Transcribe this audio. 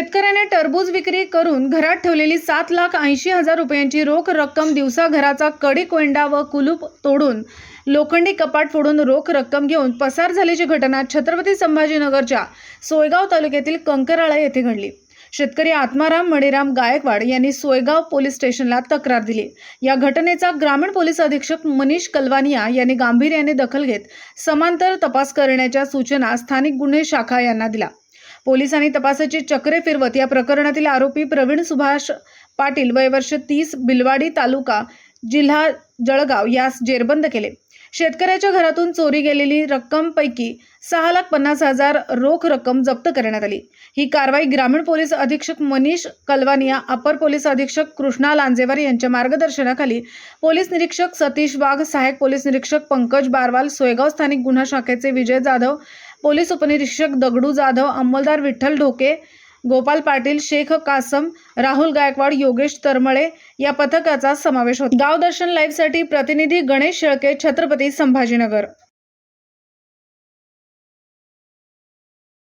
शेतकऱ्याने टरबूज विक्री करून घरात ठेवलेली सात लाख ऐंशी हजार रुपयांची रोख रक्कम दिवसा घराचा कडी कोंडा व कुलूप तोडून लोखंडी कपाट फोडून रोख रक्कम घेऊन पसार झाल्याची घटना छत्रपती संभाजीनगरच्या सोयगाव तालुक्यातील कंकराळा येथे घडली. शेतकरी आत्माराम मणिराम गायकवाड यांनी सोयगाव पोलीस स्टेशनला तक्रार दिली. या घटनेचा ग्रामीण पोलीस अधीक्षक मनीष कलवानिया यांनी गांभीर्याने दखल घेत समांतर तपास करण्याच्या सूचना स्थानिक गुन्हे शाखा यांना दिला. पोलिसांनी तपासाची चक्रे फिरवत या प्रकरणातील आरोपी प्रवीण सुभाष पाटील वयवर्ष तीस बिलवाडी तालुका जिल्हा जळगाव यास जेरबंद केले. शेतकऱ्याच्या घरातून चोरी गेलेली रक्कमपैकी सहा लाख पन्नास हजार रोख रक्कम जप्त करण्यात आली. ही कारवाई ग्रामीण पोलीस अधीक्षक मनीष कलवानिया अपर पोलीस अधीक्षक कृष्णा लांजेवार यांच्या मार्गदर्शनाखाली पोलीस निरीक्षक सतीश वाघ सहाय्यक पोलीस निरीक्षक पंकज बारवाल सोयगाव स्थानिक गुन्हा शाखेचे विजय जाधव पोलीस उपनिरीक्षक दगडू जाधव अंमलदार विठ्ठल ढोके गोपाल पाटील शेख कासम राहुल गायकवाड योगेश तरमळे या पथकाचा समावेश होता. गाव दर्शन लाईव्हसाठी प्रतिनिधी गणेश शेळके छत्रपती संभाजीनगर.